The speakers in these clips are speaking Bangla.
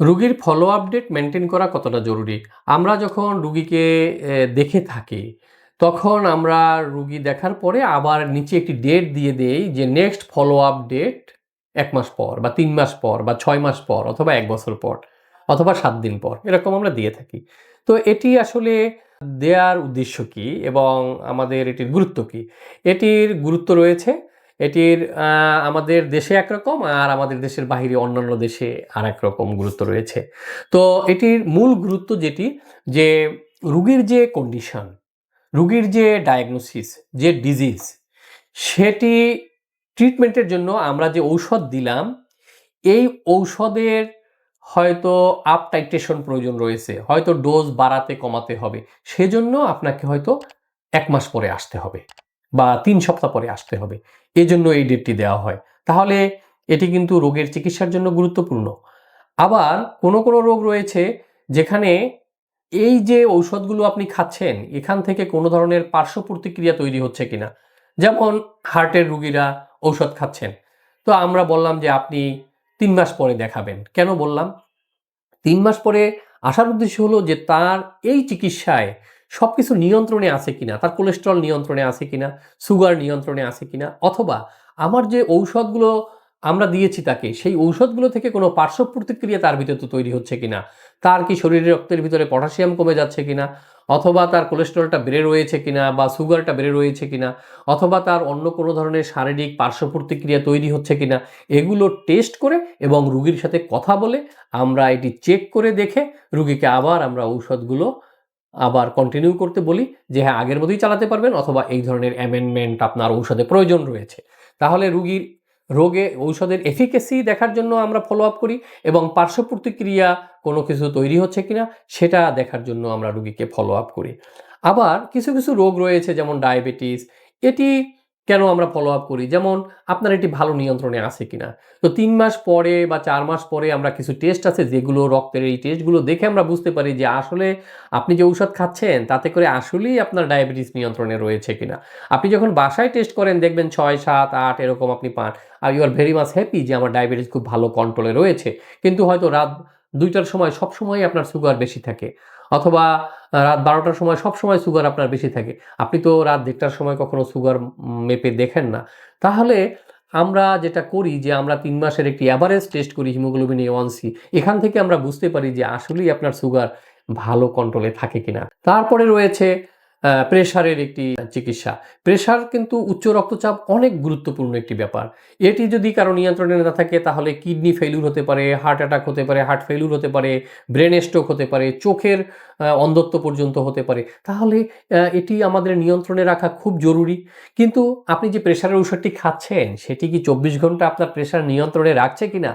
রুগীর ফলো আপডেট মেনটেন করা কতটা জরুরি? আমরা যখন রুগীকে দেখে থাকি, তখন আমরা রুগী দেখার পরে আবার নিচে একটি ডেট দিয়ে দেই যে নেক্সট ফলো আপ ডেট এক মাস পর বা তিন মাস পর বা ছয় মাস পর অথবা এক বছর পর অথবা সাত দিন পর, এরকম আমরা দিয়ে থাকি। তো এটি আসলে দেওয়ার উদ্দেশ্য কি এবং আমাদের এটির গুরুত্ব কি? এটির গুরুত্ব রয়েছে এটির আমাদের দেশে একরকম আর আমাদের দেশের বাইরে অন্যান্য দেশে আর এক রকম গুরুত্ব রয়েছে। তো এটির মূল গুরুত্ব যেটি, যে রুগীর যে কন্ডিশন রুগীর যে ডায়াগনোসিস যে ডিজিজ সেটি ট্রিটমেন্টের জন্য আমরা যে ঔষধ দিলাম, এই ঔষধের হয়তো আপ টাইট্রেশন প্রয়োজন রয়েছে, হয়তো ডোজ বাড়াতে কমাতে হবে, সেজন্য আপনাকে হয়তো এক মাস পরে আসতে হবে। বা তিন সপ্তাহ পরে আসতে হবে। এই জন্য এই ডেটটি দেওয়া হয়। তাহলে এটি কিন্তু রোগের চিকিৎসার জন্য গুরুত্বপূর্ণ। আবার কোনো কোনো রোগ রয়েছে যেখানে এই যে ঔষধগুলো আপনি খাচ্ছেন, এখান থেকে কোনো ধরনের পার্শ্ব প্রতিক্রিয়া তৈরি হচ্ছে কিনা? যেমন হার্টের রুগীরা ঔষধ খাচ্ছেন। তো আমরা বললাম যে আপনি তিন মাস পরে দেখাবেন। কেন বললাম? তিন মাস পরে আসার উদ্দেশ্য হলো যে তার এই চিকিৎসায় সব কিছু নিয়ন্ত্রণে আছে কিনা, তার কোলেস্ট্রল নিয়ন্ত্রণে আছে কিনা সুগার নিয়ন্ত্রণে আছে কিনা, অথবা আমার যে ঔষধগুলো আমরা দিয়েছি তাকে, সেই ঔষধগুলো থেকে কোনো পার্শ্ব প্রতিক্রিয়া তার ভিতরে তো তৈরি হচ্ছে কিনা, তার কি শরীরের রক্তের ভিতরে পটাশিয়াম কমে যাচ্ছে কিনা, অথবা তার কোলেস্ট্রলটা বেড়ে রয়েছে কিনা বা সুগারটা বেড়ে রয়েছে কিনা, অথবা তার অন্য কোনো ধরনের শারীরিক পার্শ্ব প্রতিক্রিয়া তৈরি হচ্ছে কিনা, এগুলো টেস্ট করে এবং রুগীর সাথে কথা বলে আমরা এটি চেক করে দেখে রুগীকে আবার আমরা ঔষধগুলো আবার কন্টিনিউ করতে বলি যে হ্যাঁ আগের মতোই চালাতে পারবেন অথবা এই ধরনের অ্যামেন্ডমেন্ট আপনার ঔষধে প্রয়োজন রয়েছে। তাহলে রুগীর, রোগে ঔষধের এফিকেসি দেখার জন্য আমরা ফলো আপ করি এবং পার্শ্ব প্রতিক্রিয়া কোনো কিছু তৈরি হচ্ছে কিনা সেটা দেখার জন্য আমরা রুগীকে ফলো আপ করি। আবার কিছু কিছু রোগ রয়েছে যেমন ডায়াবেটিস এটি কেন আমরা ফলো আপ করি? যেমন, আপনার এটি ভালো নিয়ন্ত্রণে আছে কিনা? তো তিন মাস পরে বা চার মাস পরে আমরা কিছু টেস্ট আছে যেগুলো রক্তের এই টেস্টগুলো দেখে আমরা বুঝতে পারি যে আসলে আপনি যে ঔষধ খাচ্ছেন, তাতে করে আসলেই আপনার ডায়াবেটিস নিয়ন্ত্রণে রয়েছে কিনা। আপনি যখন বাসায় টেস্ট করেন, দেখবেন ছয়, সাত, আট এরকম আপনি পান। আর you are very much happy যে আমার ডায়াবেটিস খুব ভালো কন্ট্রোলে রয়েছে। কিন্তু হয়তো রাত দুইটার সময় সবসময় আপনার সুগার বেশি থাকে। অথবা রাত বারোটার সময় সব সময় সুগার আপনার বেশি থাকে। আপনি তো রাত দেড়টার সময় কখনো সুগার মেপে দেখেন না। তাহলে আমরা যেটা করি যে, আমরা তিন মাসের একটি অ্যাভারেজ টেস্ট করি হিমোগ্লোবিন এ ওয়ান সি এখান থেকে আমরা বুঝতে পারি যে, আসলেই আপনার সুগার ভালো কন্ট্রোলে থাকে কিনা। তারপরে রয়েছে প্রেশারের একটি চিকিৎসা। প্রেশার কিন্তু উচ্চ রক্তচাপ অনেক গুরুত্বপূর্ণ একটি ব্যাপার। এটি যদি কারও নিয়ন্ত্রণে না থাকে, তাহলে কিডনি ফেলিউর হতে পারে হার্ট অ্যাটাক হতে পারে হার্ট ফেলিউর হতে পারে ব্রেন স্ট্রোক হতে পারে, চোখের অন্ধত্ব পর্যন্ত হতে পারে। তাহলে এটি আমাদের নিয়ন্ত্রণে রাখা খুব জরুরি। কিন্তু আপনি যে প্রেশারের ওষুধটি খাচ্ছেন, সেটি কি চব্বিশ ঘণ্টা আপনার প্রেশার নিয়ন্ত্রণে রাখছে কিনা?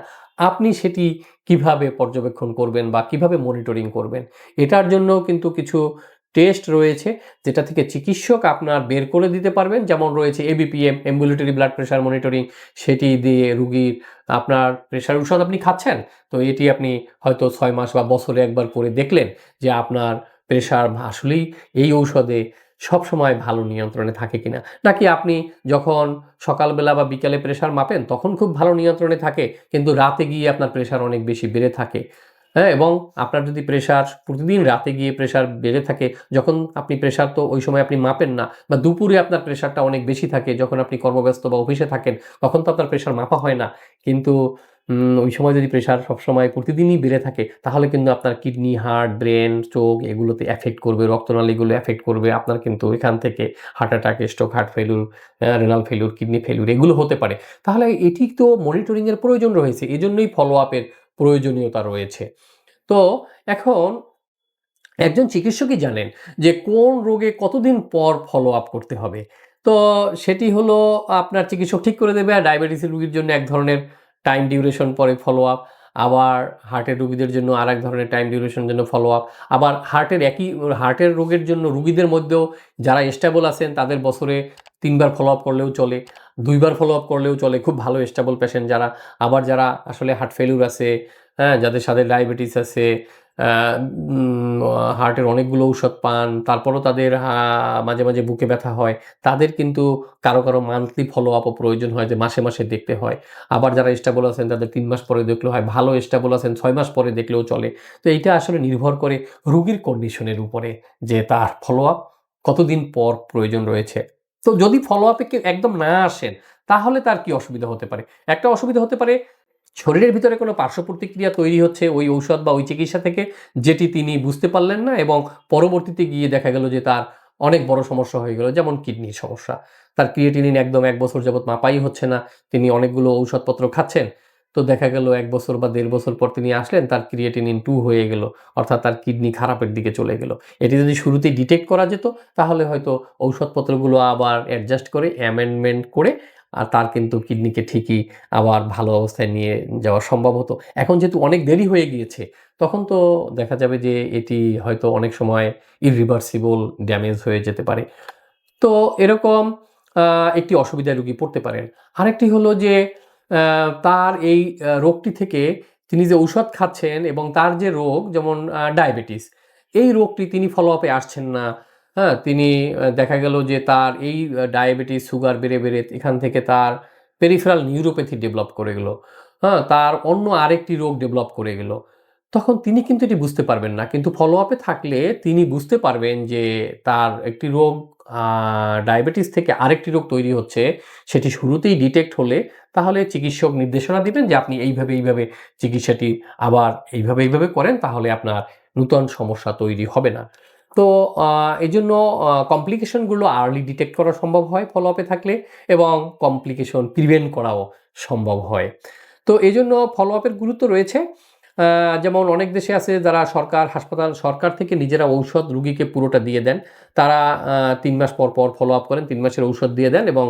আপনি সেটি কীভাবে পর্যবেক্ষণ করবেন বা কীভাবে মনিটরিং করবেন? এটার জন্য কিন্তু কিছু টেস্ট রয়েছে, যেটা থেকে চিকিৎসক আপনার বের করে দিতে পারবেন। যেমন রয়েছে ABPM ambulatory blood pressure monitoring সেটি দিয়ে রুগীর আপনার প্রেশার ওষুধ আপনি খাচ্ছেন। তো এটি আপনি হয়তো ছয় মাস বা বছরে একবার করে দেখলেন যে আপনার প্রেশার আসলেই এই ঔষধে সব সময় ভালো নিয়ন্ত্রণে থাকে কিনা। নাকি আপনি যখন সকালবেলা বা বিকালে প্রেশার মাপেন, তখন খুব ভালো নিয়ন্ত্রণে থাকে, কিন্তু রাতে গিয়ে আপনার প্রেশার অনেক বেশি বেড়ে থাকে। হ্যাঁ এবং আপনার যদি প্রেশার প্রতিদিন রাতে গিয়ে প্রেশার বেড়ে থাকে, যখন আপনি প্রেশার তো ওই সময় আপনি মাপেন না, বা দুপুরে আপনার প্রেশারটা অনেক বেশি থাকে, যখন আপনি কর্মব্যস্ত বা অফিসে থাকেন, তখন তো আপনার প্রেশার মাপা হয় না। কিন্তু ওই সময় যদি প্রেশার সবসময় প্রতিদিনই বেড়ে থাকে, তাহলে কিন্তু আপনার কিডনি হার্ট ব্রেন চোখ এগুলোতে এফেক্ট করবে, রক্তনালীগুলো এফেক্ট করবে, আপনার কিন্তু এখান থেকে heart attack stroke heart failure renal failure kidney failure এগুলো হতে পারে। তাহলে এটি তো মনিটরিংয়ের প্রয়োজন রয়েছে, এজন্যই ফলো আপের প্রয়োজনীয়তা রয়েছে। তো এখন একজন চিকিৎসকই জানেন যে কোন রোগে কতদিন পর ফলো আপ করতে হবে। তো সেটি হলো আপনার চিকিৎসক ঠিক করে দেবে, আর ডায়াবেটিসের রুগীর জন্য এক ধরনের টাইম ডিউরেশন পরে ফলো আপ আবার হার্টের রুগীদের জন্য আর এক ধরনের টাইম ডিউরেশন জন্য ফলো আপ আবার হার্টের একই হার্টের রোগের জন্য রুগীদের মধ্যেও যারা স্টেবল আছেন তাদের বছরে তিনবার ফলো আপ করলেও চলে। দুইবার ফলো আপ করলেও চলে। খুব ভালো স্টেবল পেশেন্ট যারা, আবার যারা আসলে হার্ট ফেলিউর আছে হ্যাঁ যাদের সাথে ডায়াবেটিস আছে হার্টের অনেকগুলো ঔষধ পান, তারপরও তাদের মাঝে মাঝে বুকে ব্যথা হয়, তাদের কিন্তু কারও কারও মান্থলি ফলো আপও প্রয়োজন হয় যে মাসে মাসে দেখতে হয়। আবার যারা স্টেবল আছেন, তাদের তিন মাস পরে দেখলেও হয়, ভালো স্টেবল আছেন, ছয় মাস পরে দেখলেও চলে। তো এইটা আসলে নির্ভর করে রুগীর কন্ডিশনের উপরে যে তার ফলো আপ কতদিন পর প্রয়োজন রয়েছে। তো যদি ফলো আপে কেউ একদম না আসেন, তাহলে তার কি অসুবিধা হতে পারে? একটা অসুবিধা হতে পারে, শরীরের ভিতরে কোনো পার্শ্ব প্রতিক্রিয়া তৈরি হচ্ছে ওই ঔষধ বা ওই চিকিৎসা থেকে, যেটি তিনি বুঝতে পারলেন না এবং পরবর্তীতে গিয়ে দেখা গেল যে তার অনেক বড় সমস্যা হয়ে গেল, যেমন কিডনির সমস্যা। তার ক্রিয়েটিনিন একদম এক বছর যাবৎ মাপাই হচ্ছে না, তিনি অনেকগুলো ঔষধপত্র খাচ্ছেন তো দেখা গেল এক বছর বা দেড় বছর পর তিনি আসলেন, তার ক্রিয়েটিনিন টু হয়ে গেল, অর্থাৎ তার কিডনি খারাপের দিকে চলে গেল। এটি যদি শুরুতেই ডিটেক্ট করা যেত, তাহলে হয়তো ঔষধপত্রগুলো আবার অ্যাডজাস্ট করে অ্যামেন্ডমেন্ট করে, আর তার কিন্তু কিডনিকে ঠিকই আবার ভালো অবস্থায় নিয়ে যাওয়া সম্ভব হতো। এখন যেহেতু অনেক দেরি হয়ে গিয়েছে, তখন তো দেখা যাবে যে এটি হয়তো অনেক সময় ইরিভার্সিবল ড্যামেজ হয়ে যেতে পারে। তো এরকম একটি অসুবিধায় রুগী পড়তে পারেন। আরেকটি হলো যে তার এই রোগটি থেকে তিনি যে ঔষধ খাচ্ছেন এবং তার যে রোগ, যেমন ডায়াবেটিস, এই রোগটি তিনি ফলো আপে আসছেন না। হ্যাঁ তিনি দেখা গেল যে তার এই ডায়াবেটিস সুগার বেড়ে বেড়ে এখান থেকে তার পেরিফেরাল নিউরোপ্যাথি ডেভেলপ করে গেল। হ্যাঁ তার অন্য আরেকটি রোগ ডেভেলপ করে গেল। তখন তিনি কিন্তু এটি বুঝতে পারবেন না। কিন্তু ফলো আপে থাকলে তিনি বুঝতে পারবেন যে তার একটি রোগ ডায়াবেটিস থেকে আরেকটি রোগ তৈরি হচ্ছে। সেটি শুরুতেই ডিটেক্ট হলে তাহলে চিকিৎসক নির্দেশনা দিবেন যে আপনি এইভাবে এইভাবে চিকিৎসাটি আবার এইভাবে এইভাবে করেন, তাহলে আপনার নূতন সমস্যা তৈরি হবে না। তো এই জন্য কমপ্লিকেশনগুলো আর্লি ডিটেক্ট করা সম্ভব হয় ফলো আপে থাকলে এবং কমপ্লিকেশন প্রিভেন্ট করাও সম্ভব হয়। তো এই জন্য ফলো আপের গুরুত্ব রয়েছে। যেমন অনেক দেশে আছে যারা সরকার, হাসপাতাল, সরকার থেকে নিজেরা ঔষধ রুগীকে পুরোটা দিয়ে দেন। তারা তিন মাস পর পর ফলো আপ করেন, তিন মাসের ঔষধ দিয়ে দেন এবং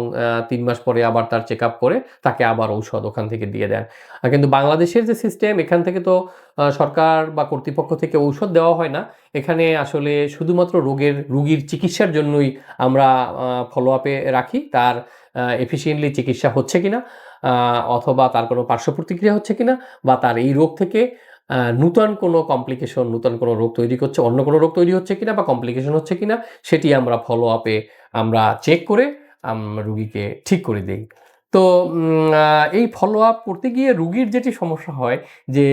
তিন মাস পরে আবার তার চেক করে তাকে আবার ঔষধ ওখান থেকে দিয়ে দেন। কিন্তু বাংলাদেশের যে সিস্টেম এখান থেকে তো সরকার বা কর্তৃপক্ষ থেকে ঔষধ দেওয়া হয় না। এখানে আসলে শুধুমাত্র রোগের, রুগীর চিকিৎসার জন্যই আমরা ফলো আপে রাখি। তার এফিসিয়েন্টলি চিকিৎসা হচ্ছে কিনা অথবা তার কোনো পার্শ্ব প্রতিক্রিয়া হচ্ছে কিনা বা তার এই রোগ থেকে নূতন কোনো কমপ্লিকেশন নূতন কোনো রোগ তৈরি করছে, অন্য কোনো রোগ তৈরি হচ্ছে কিনা বা কমপ্লিকেশন হচ্ছে কিনা সেটি আমরা ফলো আপে আমরা চেক করে রুগীকে ঠিক করে দিই। তো এই ফলো আপ করতে গিয়ে রুগীর যেটি সমস্যা হয় যে,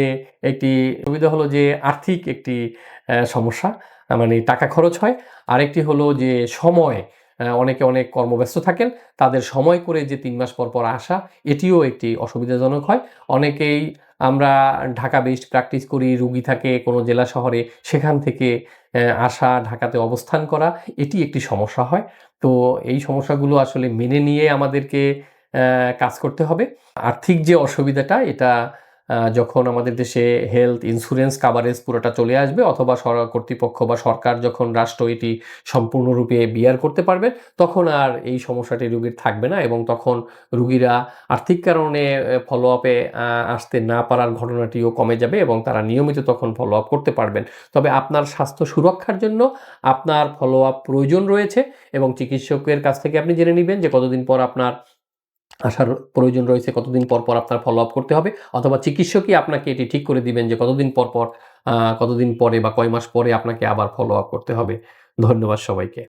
একটি সুবিধা হলো যে আর্থিক একটি সমস্যা মানে টাকা খরচ হয়। আরেকটি হলো যে সময় অনেকে অনেক কর্মব্যস্ত থাকেন, তাদের সময় করে যে তিন মাস পর পর আসা, এটিও একটি অসুবিধাজনক হয়। অনেকেই আমরা ঢাকা বেস্ট প্র্যাকটিস করি, রুগী থাকে কোনো জেলা শহরে, সেখান থেকে আসা, ঢাকাতে অবস্থান করা, এটি একটি সমস্যা হয়। তো এই সমস্যাগুলো আসলে মেনে নিয়ে আমাদেরকে কাজ করতে হবে। আর্থিক যে অসুবিধাটা, এটা যখন আমাদের দেশে হেলথ ইন্স্যুরেন্স কাভারেজ পুরোটা চলে আসবে, অথবা সর- কর্তৃপক্ষ বা সরকার যখন রাষ্ট্র এটি সম্পূর্ণরূপে বিয়ার করতে পারবে, তখন আর এই সমস্যাটি রুগীর থাকবে না এবং তখন রুগীরা আর্থিক কারণে ফলো আপে আসতে না পারার ঘটনাটিও কমে যাবে এবং তারা নিয়মিত তখন ফলো আপ করতে পারবেন। তবে আপনার স্বাস্থ্য সুরক্ষার জন্য আপনার ফলো আপ প্রয়োজন রয়েছে এবং চিকিৎসকের কাছ থেকে আপনি জেনে নেবেন যে কতদিন পর আপনার আসার প্রয়োজন রয়েছে, কতদিন পর পর আপনার ফলো আপ করতে হবে অথবা চিকিৎসকই আপনাকে এটি ঠিক করে দিবেন যে কতদিন পর পর কতদিন পরে বা কয় মাস পরে আপনাকে আবার ফলো আপ করতে হবে। ধন্যবাদ সবাইকে।